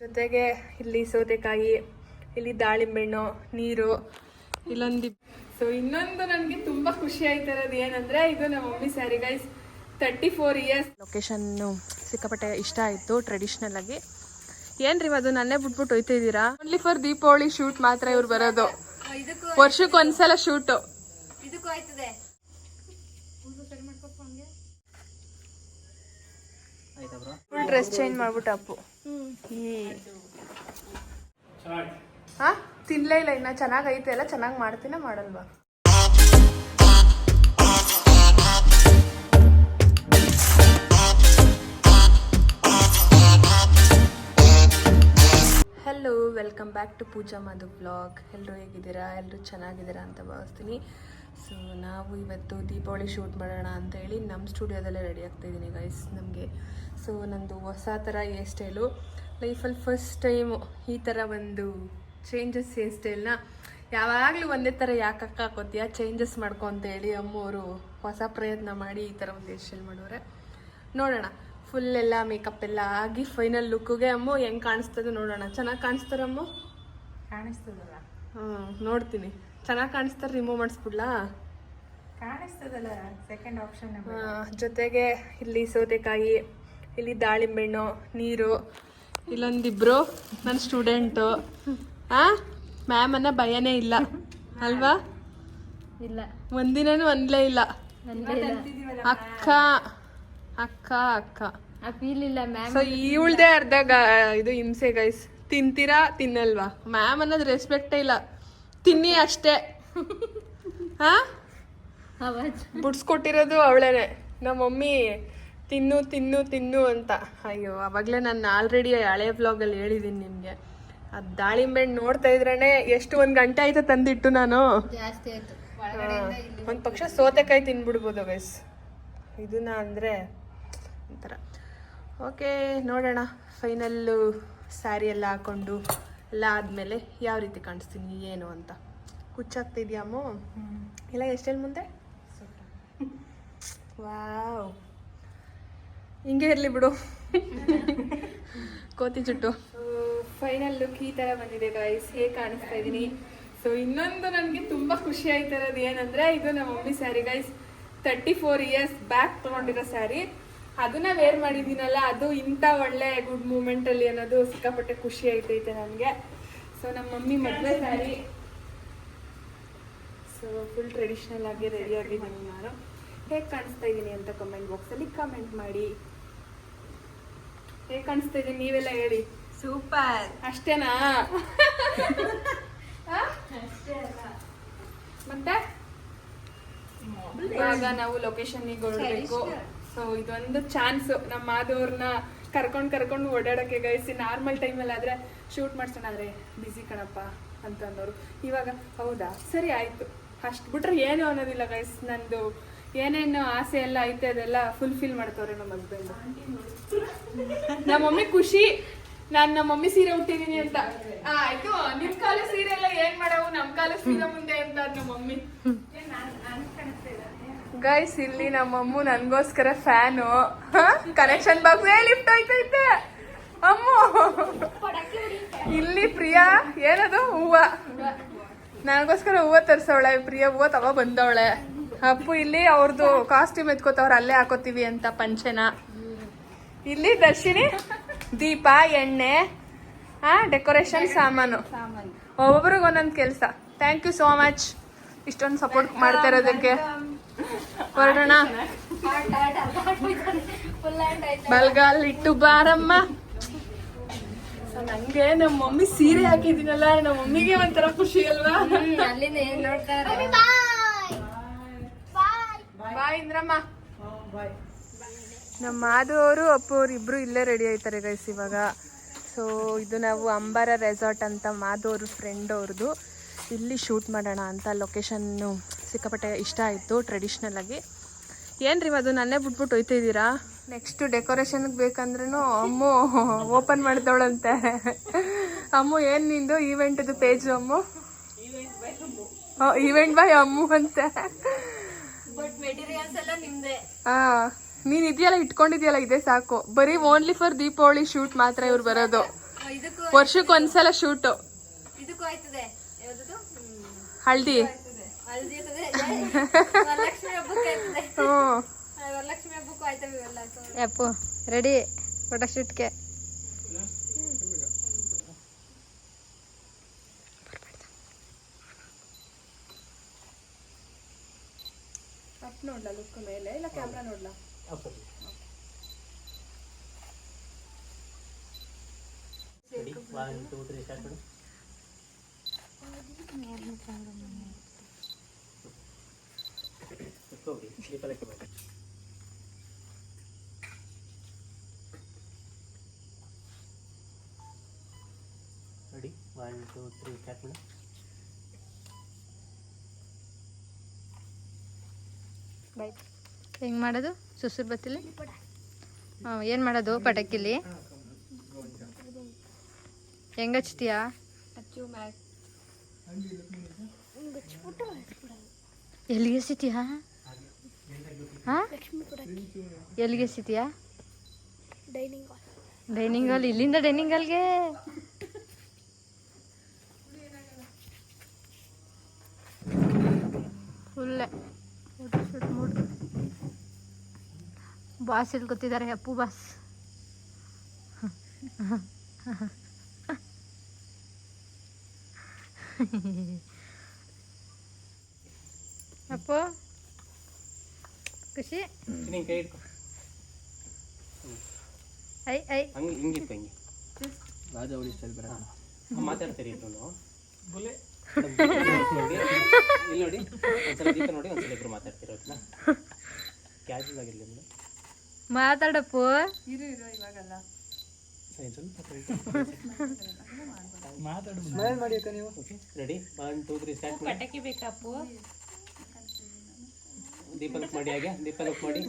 ಜೊತೆಗೆ ಇಲ್ಲಿ ಸೌತೆಕಾಯಿ ಇಲ್ಲಿ ದಾಳಿಂಬೆಣ್ಣು ನೀರು ಇಲ್ಲೊಂದು ಸೊ ಇನ್ನೊಂದು ನನಗೆ ತುಂಬಾ ಖುಷಿ ಆಯ್ತಿರೋದು ಏನಂದ್ರೆ ಇದು ನಮ್ಮ mummy sari guys thirty four years location ಸಿಕ್ಕಾಪಟ್ಟೆ ಇಷ್ಟ ಆಯಿತು ಟ್ರೆಡಿಷನಲ್ ಆಗಿ. ಏನ್ರಿ ಅದು ನನ್ನೇ ಬಿಟ್ಬಿಟ್ಟು ಹೋಯ್ತಾ ಇದ್ದೀರಾ ಓನ್ಲಿ ಫಾರ್ ದೀಪಾವಳಿ ಶೂಟ್ ಮಾತ್ರ ಇವ್ರು ಬರೋದು. ವರ್ಷಕ್ಕೆ ಒಂದ್ಸಲ ಶೂಟು ಇದಕ್ಕೂ ಆಯ್ತದೆ. ಫುಲ್ ಡ್ರೆಸ್ ಚೇಂಜ್ ಮಾಡ್ಬಿಟ್ಟು ಅಪ್ಪು. ಹಾ? ತಿನ್ಲೇ ಇಲ್ಲ ಇನ್ನ. ಚೆನ್ನಾಗೈತೆ ಎಲ್ಲ. ಚೆನ್ನಾಗಿ ಮಾಡ್ತೀನ ಮಾಡಲ್ವಾ? Hello welcome back to Pooja Madhu blog ಎಲ್ಲರೂ ಹೇಗಿದ್ದೀರಾ? ಎಲ್ಲರೂ ಚೆನ್ನಾಗಿದ್ದೀರಾ ಅಂತ ಭಾವಿಸ್ತೀನಿ. ಸೊ ನಾವು ಇವತ್ತು ದೀಪಾವಳಿ ಶೂಟ್ ಮಾಡೋಣ ಅಂತ ಹೇಳಿ ನಮ್ಮ ಸ್ಟುಡಿಯೋದಲ್ಲೇ ರೆಡಿ ಆಗ್ತಾಯಿದ್ದೀನಿ ಗೈಸ್ ನಮಗೆ ಸೊ ನಂದು ಹೊಸ ಥರ ಹೇರ್ ಸ್ಟೈಲು ಲೈಫಲ್ಲಿ ಫಸ್ಟ್ ಟೈಮು ಈ ಥರ ಒಂದು ಚೇಂಜಸ್ ಹೇರ್ ಸ್ಟೈಲ್ನ ಯಾವಾಗಲೂ ಒಂದೇ ಥರ ಯಾಕೆ ಹಾಕೋತೀಯ? ಚೇಂಜಸ್ ಮಾಡ್ಕೊ ಅಂತ ಹೇಳಿ ಅಮ್ಮವರು ಹೊಸ ಪ್ರಯತ್ನ ಮಾಡಿ ಈ ಥರ ಒಂದು ಹೇರ್ ಸ್ಟೈಲ್ ಮಾಡೋರೆ. ನೋಡೋಣ. ಫುಲ್ ಎಲ್ಲ ಮೇಕಪ್ ಎಲ್ಲ ಆಗಿ ಫೈನಲ್ ಲುಕ್ಗೆ ಅಮ್ಮ ಹೆಂಗೆ ಕಾಣಿಸ್ತದೆ ನೋಡೋಣ. ಚೆನ್ನಾಗಿ ಕಾಣಿಸ್ತಾರಮ್ಮ ಕಾಣಿಸ್ತದಲ್ಲ. ಹ್ಞೂ ನೋಡ್ತೀನಿ. ಚೆನ್ನಾಗಿ ಕಾಣಿಸ್ತಾರೆ ರಿಮೂವ್ ಮಾಡಿಸ್ಬಿಡ್ಲಾ? ಕಾಣಿಸ್ತದಲ್ಲ ಸೆಕೆಂಡ್ ಆಪ್ಷನ್ ಜೊತೆಗೆ ಇಲ್ಲಿ ಸೌತೆಕಾಯಿ ಇಲ್ಲಿ ದಾಳಿಂಬೆಣ್ಣು ನೀರು. ಇಲ್ಲೊಂದಿಬ್ರು ನನ್ನ ಸ್ಟೂಡೆಂಟು ಆ? ಮ್ಯಾಮ್ ಅನ್ನ ಭಯನೇ ಇಲ್ಲ. ಅಲ್ವಾ? ಇಲ್ಲ. ಒಂದಿನೂ ಅನ್ಲೇ ಇಲ್ಲ. ಅಕ್ಕ ಅಕ್ಕ ಅಕ್ಕ. ಸೊ ಇವಳ್ದೇ ಅರ್ಧ ಇದು ಹಿಂಸೆ ಗೈಸ್ ತಿಂತೀರಾ ತಿನ್ನಲ್ವಾ? ಮ್ಯಾಮ್ ಅನ್ನೋದು ರೆಸ್ಪೆಕ್ಟೇ ಇಲ್ಲ. ತಿನ್ನಿ ಅಷ್ಟೇ. ಹಾ ಬುಡ್ಸ್ಕೊಟ್ಟಿರೋದು ಅವಳೇನೆ. ನಮ್ಮ ಮಮ್ಮಿ ತಿನ್ನು ತಿನ್ನು ತಿನ್ನು ಅಂತ. ಅಯ್ಯೋ ಅವಾಗಲೇ ನಾನು ಆಲ್ರೆಡಿ ಹಳೆ ವ್ಲಾಗಲ್ಲಿ ಹೇಳಿದ್ದೀನಿ ನಿಮಗೆ. ಅದು ದಾಳಿಂಬೆ ಹಣ್ಣ್ ನೋಡ್ತಾ ಇದ್ರೇ ಎಷ್ಟು ಒಂದು ಗಂಟೆ ಆಯ್ತು ತಂದಿಟ್ಟು ನಾನು. ಜಾಸ್ತಿ ಆಯ್ತು. ಒಂದು ಪಕ್ಷ ಸೋತೆಕಾಯಿ ತಿನ್ಬಿಡ್ಬೋದು ಗೈಸ್ ಇದನ್ನ ಅಂದರೆ ಒಂಥರ. ಓಕೆ ನೋಡೋಣ. ಫೈನಲ್ಲು ಸ್ಯಾರಿ ಎಲ್ಲ ಹಾಕ್ಕೊಂಡು ಎಲ್ಲ ಆದಮೇಲೆ ಯಾವ ರೀತಿ ಕಾಣಿಸ್ತೀನಿ ಏನು ಅಂತ. ಹುಚ್ಚಾಗ್ತಿದ್ಯಾಮೋ ಇಲ್ಲ ಎಷ್ಟೇಳಿ ಮುಂದೆ? ವಾವ್ ಹಿಂಗೆ ಇರಲಿ ಬಿಡು. ಕೋತಿ ಜುಟ್ಟು. ಫೈನಲ್ ಲುಕ್ ಈ ಥರ ಬಂದಿದೆ ಗೈಸ್ ಹೇಗೆ ಕಾಣಿಸ್ತಾ ಇದ್ದೀನಿ ಸೊ ಇನ್ನೊಂದು ನನಗೆ ತುಂಬ ಖುಷಿ ಆಯ್ತಿರೋದು ಏನಂದ್ರೆ, ಇದು ನಮ್ಮ mummy sari guys thirty four years back ತಗೊಂಡಿರೋ ಸ್ಯಾರಿ ಅದನ್ನ ವೇರ್ ಮಾಡಿದ್ದೀನಲ್ಲ, ಅದು ಇಂಥ ಒಳ್ಳೆ ಗುಡ್ ಮೂಮೆಂಟಲ್ಲಿ ಅನ್ನೋದು ಸಿಕ್ಕಾಪಟ್ಟೆ ಖುಷಿ ಆಯ್ತೈತೆ ನನಗೆ. ಸೊ ನಮ್ಮ ಮಮ್ಮಿ ಮದುವೆ ಸ್ಯಾರಿ ಸೊ ಫುಲ್ ಟ್ರೆಡಿಷ್ನಲ್ ಆಗಿ ರೆಡಿ ಆಗಿದ್ದೀನಿ ನಾನು. ಹೇಗೆ ಕಾಣಿಸ್ತಾ ಇದ್ದೀನಿ ಅಂತ ಕಮೆಂಟ್ ಬಾಕ್ಸಲ್ಲಿ ಕಮೆಂಟ್ ಮಾಡಿ. ಹೇಗೆ ಕಾಣಿಸ್ತಾ ಇದ್ದೀನಿ ನೀವೆಲ್ಲ ಹೇಳಿ. ಸೂಪರ್. ಅಷ್ಟೇನಾ? ಮತ್ತೆ? ಇವಾಗ ನಾವು ಲೊಕೇಶನ್ಗೆ ಹೊರಡಬೇಕು. ಸೊ ಇದೊಂದು ಚಾನ್ಸ್ ನಮ್ಮ ಮಾದವ್ರನ್ನ ಕರ್ಕೊಂಡು ಕರ್ಕೊಂಡು ಓಡಾಡಕ್ಕೆ ಗೈಸಿ ನಾರ್ಮಲ್ ಟೈಮಲ್ಲಿ ಆದ್ರೆ ಶೂಟ್ ಮಾಡ್ಸೋಣ ಆದ್ರೆ ಬಿಸಿ ಕಣಪ್ಪ ಅಂತ ಅನ್ನೋರು ಇವಾಗ ಹೌದಾ? ಸರಿ ಆಯ್ತು. ಅಷ್ಟು ಬಿಟ್ರೆ ಏನು ಅನ್ನೋದಿಲ್ಲ ಗೈಸ್ ನಂದು. ಏನೇನು ಆಸೆ ಎಲ್ಲ ಐತೆ ಅದೆಲ್ಲ ಫುಲ್ಫಿಲ್ ಮಾಡ್ತವ್ರೆ ನಮ್ಮ ಹಸ್ಬೆಂಡ್ ನಮ್ಮ ಮಮ್ಮಿ ಖುಷಿ. ನಾನ್ ನಮ್ಮ ಮಮ್ಮಿ ಸೀರೆ ಉಟ್ಟಿದೀನಿ ಅಂತ. ಆಯ್ತು. ನಿಮ್ ಕಾಲ ಸೀರೆ ಎಲ್ಲ ಏನ್ ಮಾಡವು? ನಮ್ ಕಾಲ ಸೀರೆ ಮುಂದೆ ಅಂತ ನಮ್ಮ ಮಮ್ಮಿ. ಗೈಸ್ ಇಲ್ಲಿ ನಮ್ಮ ಅಮ್ಮು ನನ್ಗೋಸ್ಕರ ಫ್ಯಾನು. ಕನೆಕ್ಷನ್ ಬಾಕ್ಸ್ ಲಿಫ್ಟ್ ಹೋಯ್ತೈತೆ. ಅಮ್ಮು. ಇಲ್ಲಿ ಪ್ರಿಯಾ, ಏನದು? ಹೂವ. ನನಗೋಸ್ಕರ ಹೂವ ತರ್ಸವಳೆ. ಪ್ರಿಯಾ ಹೂವ ತಗೋ ಬಂದವಳೆ. ಅಪ್ಪು ಇಲ್ಲಿ ಅವ್ರದ್ದು ಕಾಸ್ಟ್ಯೂಮ್ ಎತ್ಕೋತವ್ರ. ಅಲ್ಲೇ ಹಾಕೋತೀವಿ ಅಂತ ಪಂಚನ. ಇಲ್ಲಿ ದರ್ಶಿನಿ ದೀಪ ಎಣ್ಣೆ ಹಾ ಡೆಕೋರೇಷನ್ ಸಾಮಾನು. ಸಾಮಾನು ಒಬ್ಬೊಬ್ರಿಗೆ ಒಂದೊಂದು ಕೆಲಸ. ಥ್ಯಾಂಕ್ ಯು ಸೋ ಮಚ್ ಇಷ್ಟೊಂದು ಸಪೋರ್ಟ್ ಮಾಡ್ತಾ ಇರೋದಕ್ಕೆ ಹೊರಡೋಣ. ಬಲ್ಗಾಲ್ ಇಟ್ಟು ಬಾರಮ್ಮ. ನಂಗೆ ನಮ್ಮ ಮಮ್ಮಿ ಸೀರೆ ಹಾಕಿದ್ದೀನಲ್ಲ ನಮ್ಮ ಮಮ್ಮಿಗೆ ಒಂಥರ ಖುಷಿ ಅಲ್ವಾ? ಬಾಯ್ ಇಂದ್ರಮ್ಮ ಬಾಯ್ ಇಂದ್ರಮ್ಮ ನಮ್ಮ ಮಾಧು ಅವರು ಅಪ್ಪು ಅವ್ರು ಇಬ್ರು ಇಲ್ಲೇ ರೆಡಿ ಆಯ್ತಾರೆ ಗೈಸ್ ಇವಾಗ. ಸೊ ಇದು ನಾವು ಅಂಬಾರ ರೆಸಾರ್ಟ್ ಅಂತ ಮಾಧು ಅವ್ರ ಫ್ರೆಂಡ್ ಅವ್ರದ್ದು ಇಲ್ಲಿ ಶೂಟ್ ಮಾಡೋಣ ಅಂತ ಲೊಕೇಶನ್ನು ಸಿಕ್ಕಾಪಟ್ಟೆ ಇಷ್ಟ ಆಯಿತು ಟ್ರೆಡಿಷ್ನಲ್ ಆಗಿ. ಏನ್ರಿ ಅದು ನನ್ನೇ ಬಿಟ್ಬಿಟ್ಟು ಹೋಯ್ತಿದ್ದೀರಾ ನೆಕ್ಸ್ಟು ಡೆಕೋರೇಷನ್ಗೆ ಬೇಕಂದ್ರೂ ಅಮ್ಮು ಓಪನ್ ಮಾಡ್ದವಳಂತೆ ಅಮ್ಮು ಏನು ನಿಂದು ಈವೆಂಟದು page Ammu? Event by Ammu ಅಂತೆ. ಬಟ್ ಮೆಟೀರಿಯಲ್ಸ್ ಎಲ್ಲ ನಿಮ್ದೆ. ಹಾ. ನೀನ್ ಇದೆಯಲ್ಲ ಇಟ್ಕೊಂಡಿದ್ಯಲ್ಲ ಇದೆ ಸಾಕು. ಬರೀ ಓನ್ಲಿ ಫಾರ್ ದೀಪಾವಳಿ ಶೂಟ್ ಮಾತ್ರ ಇವ್ರು ಬರೋದು. ವರ್ಷಕ್ ವರ್ಷಕ್ಕೆ ಒಂದ್ಸಲ ಶೂಟು ಹಳ್ದಿ. ಯಪ್ಪು ರೆಡಿ ಫೋಟೋ ಶೂಟ್ಗೆ ನೋಡ್ಲಾ ಲುಕ್ ಮೇಲೆ? ಇಲ್ಲ ಕ್ಯಾಮ್ರಾ ನೋಡ್ಲಾ? ಹೋಗಿ ರೆಡಿ ಹೆಂಗೆ ಮಾಡೋದು? ಸುಸುರು ಬತ್ತಿಲಿ ಏನು ಮಾಡೋದು? ಪಟಾಕಿಲಿ? ಹೆಂಗೆ ಹಚ್ತೀಯಾ ಎಲ್ಲಿಗೆ ಎಸಿತೀಯಾ? ಹಾಂ? ಎಲ್ಲಿಗೆ ಎಸಿತೀಯಾ? Dining hall. ಇಲ್ಲಿಂದ ಡೈನಿಂಗ್ ಹಾಲ್ಗೆ? ಫುಲ್ಲೆ. Photoshoot mood. ಬಾಸ್ ಇಲ್ಲಿ ಗೊತ್ತಿದ್ದಾರೆ? ಅಪ್ಪು ಬಾಸ್. ಅಪ್ಪು ಖುಷಿ ಐ ಐ ಹಂಗೆ ಹಿಂಗಿತ್ತು ಹಿಂಗೆ ರಾಜವಳಿ ಸ್ಟೈಲ್ ಬರ ಮಾತಾಡ್ತೀರಿ ಇಬ್ಬರು ನೋಡಿ ಇಲ್ಲಿ ನೋಡಿ ಒಂದ್ಸಲ ದೀಪ ನೋಡಿ ಒಂದ್ಸಲ ಇಬ್ರು ಮಾತಾಡ್ತೀರ ಓಕೆನಾ ಕ್ಯಾಶುವಲ್ ಆಗಿರ್ಲಿ ಮಾತಾಡಪ್ಪು ಇರು ಇರು ಇವಾಗಲ್ಲ ಸರಿ ಸ್ವಲ್ಪ okay ready one two three start ಮಾಡಿ. ಪಟಾಕಿ ಬೇಕಪ್ಪು ದೀಪ ಮಾಡಿ ಹಾಗೆ ಮಾಡಿ.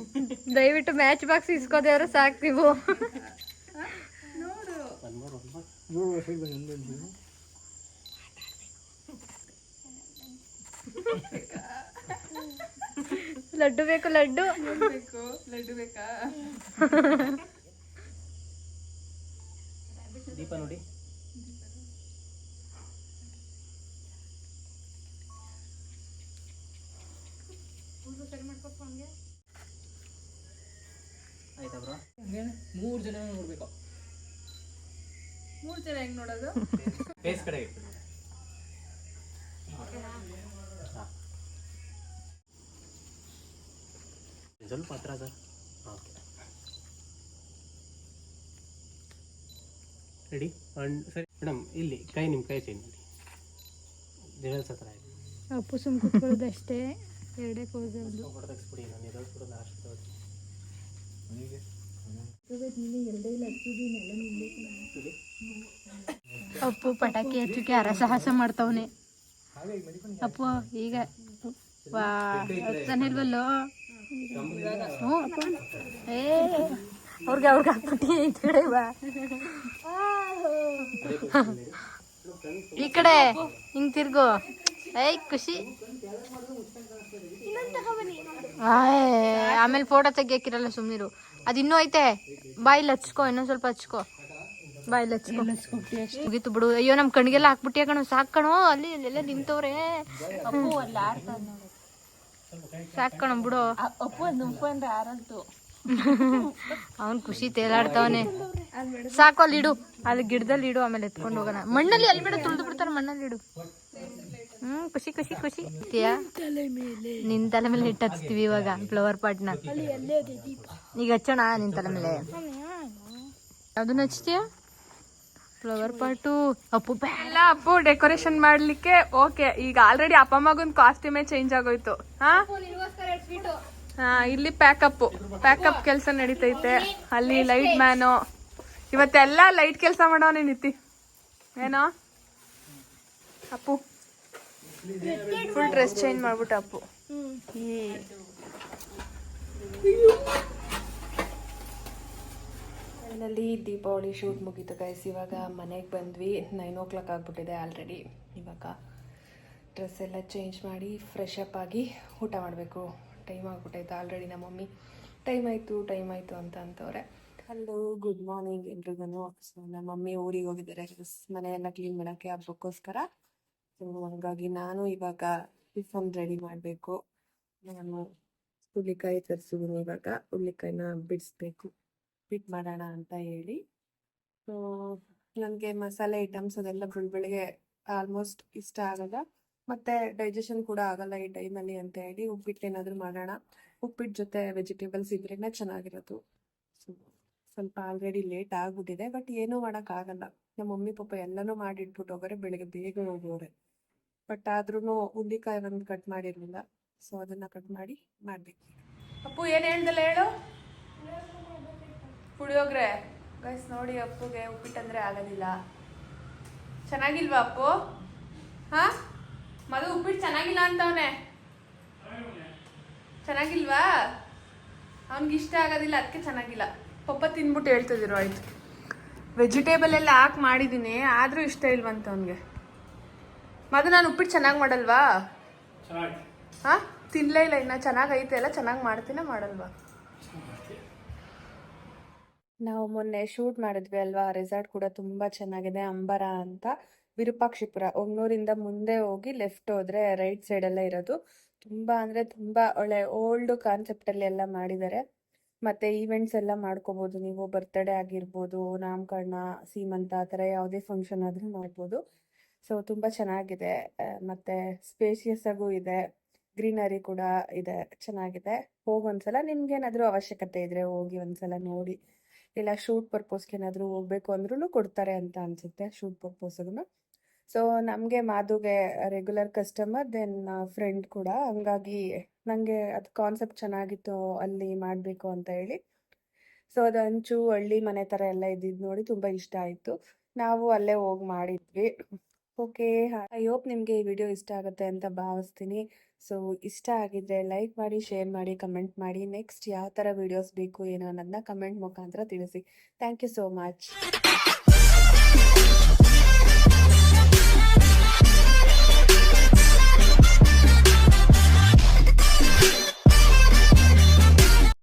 ದಯವಿಟ್ಟು ಮ್ಯಾಚ್ ಬಾಕ್ಸ್ ಇಸ್ಕೋದೇವ್ರೆ ಸಾಕು ನೀವು. ನೋಡು. ಮೋರ್ ಲಡ್ಡು ಬೇಕು ಲಡ್ಡು. ಬೇಕು? ಲಡ್ಡು ಬೇಕಾ? ದೀಪ ನೋಡಿ. ಆಯ್ತಾ ಬ್ರೋ? ಮೂರು ಜನ ನೋಡ್ಬೇಕು. ಮೂರು ಜನ ಹೆಂಗ್ ನೋಡೋದು? ಫೇಸ್ ಕಡೆ ಇಟ್ಟು. ಸ್ವಲ್ಪ ಹತ್ರ ಸರ್. ರೆಡಿ ಅಂಡ್ ಸರಿ ಮೇಡಮ್ ಇಲ್ಲಿ ಕೈ ನಿಮ್ಮ ಕೈ ಚೇಂಜ್ ಮಾಡಿ. ರಿವಲ್ಸ್ ಹತ್ರ ಆಯ್ತು. ಅಪ್ಪು ಸುಮ್ ಕುತ್ಕೊಳ್ಳೋದು ಅಷ್ಟೇ. ಎರಡೇ ಪೋಸ್ ನಾನು ಕೂಡ ಲಾಸ್ಟ್ ಅಪ್ಪು ಪಟಾಕಿ ಹಚ್ಚಕ್ಕೆ ಅರಸಾಹಸ ಮಾಡ್ತವನೆ. ಅಪ್ಪು ಈಗ ವಾ ಹ್ಞೂ ಅಪ್ಪ. ಏ ಅವ್ರಿಗೆ ಅವ್ರಿಗೆ ಹಾಕ್ಬಿಟ್ಟಿ ಅಂತ ಹೇಳಿ ಬಾ. ಈ ಕಡೆ ಹಿಂಗ್ ತಿರ್ಗು. ಏಯ್ ಖುಷಿ. ಆಮೇಲೆ ಫೋಟೋ ತೆಗಿಯಕ್ಕಿರಲ್ಲ ಸುಮ್ಮನಿರು ಅದು ಇನ್ನೂ ಐತೆ. ಬಾಯಿಲ್ ಹಚ್ಕೋ ಇನ್ನೊಂದ್ ಸ್ವಲ್ಪ ಹಚ್ಕೋ. ಬಾಯಿಲ್ ಹಚ್ಕೋ ಮುಗೀತು ಬಿಡು. ಅಯ್ಯೋ ನಮ್ ಕಣ್ಗೆಲ್ಲ ಹಾಕ್ಬಿಟ್ಟಿ ಕಣೋ ಸಾಕ್ ಕಣೋ. ಅಲ್ಲಿ ಅಲ್ಲೆಲ್ಲ ನಿಂತವ್ರೆ. ಸಾಕಣ ಕಣೋ ಬಿಡು. ಅವನ್ ಖುಷಿ ತೇಲಾಡ್ತಾವನೆ. ಸಾಕು ಅಲ್ಲಿ ಇಡು ಅಲ್ಲಿ ಗಿಡದಲ್ಲಿ ಇಡು ಆಮೇಲೆ ಎತ್ಕೊಂಡು ಹೋಗೋಣ. ಮಣ್ಣಲ್ಲಿ ಅಲ್ಲಿ ಬಿಡ, ತುಳಿದು ಬಿಡ್ತಾರೆ ಮಣ್ಣಲ್ಲಿ ಇಡು. ಹ್ಮ್, ಖುಷಿ ಖುಷಿ ಖುಷಿ. ನಿನ್ ತಲೆ ಮೇಲೆ ಹಿಟ್ಟು ಹಚ್ತೀವಿ ಇವಾಗ ಫ್ಲವರ್ ಪಾಟ್ನ ಈಗ ಹಚ್ಚೋಣ ನಿನ್ ತಲೆ ಮೇಲೆ. ಯಾವ್ದನ್ನ ಹಚ್ತೀಯ ಫ್ಲವರ್ ಪಾಟು ಅಪ್ಪು ಎಲ್ಲ ಅಪ್ಪು ಡೆಕೋರೇಷನ್ ಮಾಡ್ಲಿಕ್ಕೆ ಓಕೆ ಈಗ ಆಲ್ರೆಡಿ ಅಪ್ಪ ಮಗನ್ ಕಾಸ್ಟ್ಯೂಮೇ ಚೇಂಜ್ ಆಗೋಯ್ತು. ಹಾ? ಹಾ, ಇಲ್ಲಿ ಪ್ಯಾಕಪ್ ಪ್ಯಾಕಪ್ ಕೆಲಸ ನಡೀತೈತೆ. ಅಲ್ಲಿ ಲೈಟ್ ಮ್ಯಾನು ಇವತ್ತೆಲ್ಲ ಲೈಟ್ ಕೆಲಸ ಮಾಡೋನೇ ನಿತಿ ಏನೋ? ಅಪ್ಪು. ಫುಲ್ ಡ್ರೆಸ್ ಚೇಂಜ್ ಮಾಡ್ಬಿಟ್ಟು ಅಪ್ಪು. ಅಲ್ಲಿ ದೀಪಾವಳಿ ಶೂಟ್ ಮುಗೀತು ಗೈಸ್ ಇವಾಗ ಮನೆಗೆ ಬಂದ್ವಿ. ನೈನ್ ಓ ಕ್ಲಾಕ್ ಆಗಿಬಿಟ್ಟಿದೆ ಆಲ್ರೆಡಿ ಇವಾಗ ಡ್ರೆಸ್ ಎಲ್ಲ ಚೇಂಜ್ ಮಾಡಿ ಫ್ರೆಶ್ ಅಪ್ ಆಗಿ ಊಟ ಮಾಡಬೇಕು. ಟೈಮ್ ಆಗಿಬಿಟ್ಟೈತೆ ಆಲ್ರೆಡಿ ನಮ್ಮ ಮಮ್ಮಿ. ಟೈಮ್ ಆಯಿತು ಟೈಮ್ ಆಯಿತು ಅಂತ ಅಂತವ್ರೆ. ಹಲೋ ಗುಡ್ ಮಾರ್ನಿಂಗ್ ಎಲ್ರಿಗೂ ಸೊ ನಮ್ಮ ಮಮ್ಮಿ ಊರಿಗೆ ಹೋಗಿದ್ದಾರೆ. ಸ್ ಮನೆಯೆಲ್ಲ ಕ್ಲೀನ್ ಮಾಡೋಕ್ಕೆ ಹಬ್ಬಕ್ಕೋಸ್ಕರ. ಸೊ ಹಂಗಾಗಿ ನಾನು ಇವಾಗ ಟಿಫನ್ ರೆಡಿ ಮಾಡಬೇಕು. ನಾನು ಹುಳ್ಳಿಕಾಯಿ ತರಿಸಿದ್ರು ಇವಾಗ. ಹುಳ್ಳಿಕಾಯಿನ ಬಿಡಿಸ್ಬೇಕು. ಬಿಟ್ ಮಾಡೋಣ ಅಂತ ಹೇಳಿ. ಸೊ ನನಗೆ ಮಸಾಲೆ ಐಟಮ್ಸ್ ಅದೆಲ್ಲ ಬೆಳಗ್ಗೆ ಆಲ್ಮೋಸ್ಟ್ ಇಷ್ಟ ಆಗಲ್ಲ. ಮತ್ತೆ ಡೈಜೆಷನ್ ಕೂಡ ಆಗಲ್ಲ ಈ ಟೈಮಲ್ಲಿ ಅಂತ ಹೇಳಿ ಉಪ್ಪಿಟ್ಟು ಏನಾದರೂ ಮಾಡೋಣ. ಉಪ್ಪಿಟ್ಟು ಜೊತೆ ವೆಜಿಟೇಬಲ್ಸ್ ಇದ್ರೇ ಚೆನ್ನಾಗಿರೋದು. ಸ್ವಲ್ಪ ಆಲ್ರೆಡಿ ಲೇಟ್ ಆಗ್ಬಿಟ್ಟಿದೆ ಬಟ್ ಏನೂ ಮಾಡೋಕ್ಕಾಗಲ್ಲ ನಮ್ಮ ಮಮ್ಮಿ ಪಾಪ ಎಲ್ಲನೂ ಮಾಡಿಟ್ಬಿಟ್ಟು ಹೋಗೋರೆ, ಬೆಳಿಗ್ಗೆ ಬೇಗ ಹೋಗೋರೆ. ಬಟ್ ಆದ್ರೂ ಹುಲ್ಲಿಕಾಯಿ ಒಂದು ಕಟ್ ಮಾಡಿರಲಿಲ್ಲ. ಸೊ ಅದನ್ನ ಕಟ್ ಮಾಡಿ ಮಾಡಬೇಕು. ಅಪ್ಪು ಏನು ಹೇಳ್ದಲ್ಲ ಹೇಳು? ಪುಳಿಯೋಗ್ರೆ. ಗೈಸ್ ನೋಡಿ ಅಪ್ಪುಗೆ ಉಪ್ಪಿಟ್ಟಂದ್ರೆ ಆಗೋದಿಲ್ಲ. ಚೆನ್ನಾಗಿಲ್ವಾ ಅಪ್ಪು? ಹಾ? ಮದು ಉಪ್ಪಿಟ್ಟು ಚೆನ್ನಾಗಿಲ್ಲ ಅಂತವನೆ. ಚೆನ್ನಾಗಿಲ್ವಾ? ಅವ್ನಿಗೆ ಇಷ್ಟ ಆಗೋದಿಲ್ಲ ಅದಕ್ಕೆ ಚೆನ್ನಾಗಿಲ್ಲ. ಪಪ್ಪ ತಿನ್ಬಿಟ್ಟು ಹೇಳ್ತಿದ್ರು ಆಯ್ತು. ವೆಜಿಟೇಬಲ್ ಎಲ್ಲ ಹಾಕಿ ಮಾಡಿದ್ದೀನಿ ಆದರೂ ಇಷ್ಟ ಇಲ್ವಂತ ಅವನಿಗೆ. ಮದು ನಾನು ಉಪ್ಪಿಟ್ಟು ಚೆನ್ನಾಗಿ ಮಾಡಲ್ವಾ? ಹಾಂ? ತಿನ್ನಲೇ ಇಲ್ಲ ಇನ್ನು ಚೆನ್ನಾಗೈತೆ ಎಲ್ಲ ಚೆನ್ನಾಗಿ ಮಾಡ್ತೀನ ಮಾಡಲ್ವಾ? ನಾವು ಮೊನ್ನೆ ಶೂಟ್ ಮಾಡಿದ್ವಿ ಅಲ್ವಾ ರೆಸಾರ್ಟ್ ಕೂಡ ತುಂಬ ಚೆನ್ನಾಗಿದೆ ಅಂಬರ ಅಂತ. ವಿರೂಪಾಕ್ಷಿಪುರ ಒಗ್ನೂರಿಂದ ಮುಂದೆ ಹೋಗಿ ಲೆಫ್ಟ್ ಹೋದ್ರೆ ರೈಟ್ ಸೈಡ್ ಎಲ್ಲ ಇರೋದು. ತುಂಬ ಅಂದರೆ ತುಂಬ ಒಳ್ಳೆ ಓಲ್ಡ್ ಕಾನ್ಸೆಪ್ಟಲ್ಲಿ ಎಲ್ಲ ಮಾಡಿದ್ದಾರೆ. ಮತ್ತು ಈವೆಂಟ್ಸ್ ಎಲ್ಲ ಮಾಡ್ಕೋಬೋದು, ನೀವು ಬರ್ತ್ಡೇ ಆಗಿರ್ಬೋದು, ನಾಮಕರಣ, ಸೀಮಂತ ಆ ಥರ ಯಾವುದೇ ಫಂಕ್ಷನ್ ಆದರೂ ಮಾಡ್ಬೋದು. ಸೊ ತುಂಬ ಚೆನ್ನಾಗಿದೆ. ಮತ್ತೆ ಸ್ಪೇಷಿಯಸ್ ಆಗೂ ಇದೆ. ಗ್ರೀನರಿ ಕೂಡ ಇದೆ. ಚೆನ್ನಾಗಿದೆ. ಹೋಗಿ ಒಂದ್ಸಲ ನಿಮ್ಗೇನಾದರೂ ಅವಶ್ಯಕತೆ ಇದ್ರೆ ಹೋಗಿ ಒಂದ್ಸಲ ನೋಡಿ. ಇಲ್ಲ ಶೂಟ್ ಪರ್ಪೋಸ್ಗೆ ಏನಾದರೂ ಹೋಗ್ಬೇಕು ಅಂದ್ರೂ ಕೊಡ್ತಾರೆ ಅಂತ ಅನ್ಸುತ್ತೆ ಶೂಟ್ ಪರ್ಪೋಸ್ಗೂ ಸೊ ನಮಗೆ ಮಾಧುಗೆ ರೆಗ್ಯುಲರ್ ಕಸ್ಟಮರ್ ದೆನ್ ಫ್ರೆಂಡ್ ಕೂಡ. ಹಂಗಾಗಿ ನನಗೆ ಅದು ಕಾನ್ಸೆಪ್ಟ್ ಚೆನ್ನಾಗಿತ್ತು, ಅಲ್ಲಿ ಮಾಡಬೇಕು ಅಂತ ಹೇಳಿ. ಸೊ ಅದಂಚು ಹಂಚು ಹಳ್ಳಿ ಮನೆ ಥರ ಎಲ್ಲ ಇದ್ದಿದ್ದು ನೋಡಿ ತುಂಬ ಇಷ್ಟ ಆಯಿತು. ನಾವು ಅಲ್ಲೇ ಹೋಗಿ ಮಾಡಿದ್ವಿ. ಓಕೆ ಐ ಹೋಪ್ ನಿಮಗೆ ಈ ವಿಡಿಯೋ ಇಷ್ಟ ಆಗುತ್ತೆ ಅಂತ ಭಾವಿಸ್ತೀನಿ. ಸೊ ಇಷ್ಟ ಆಗಿದ್ರೆ ಲೈಕ್ ಮಾಡಿ ಶೇರ್ ಮಾಡಿ ಕಮೆಂಟ್ ಮಾಡಿ. ನೆಕ್ಸ್ಟ್ ಯಾವ ಥರ ವಿಡಿಯೋಸ್ ಬೇಕು ಏನೋ ಅನ್ನೋದನ್ನ ಕಮೆಂಟ್ ಮುಖಾಂತರ ತಿಳಿಸಿ. Thank you so much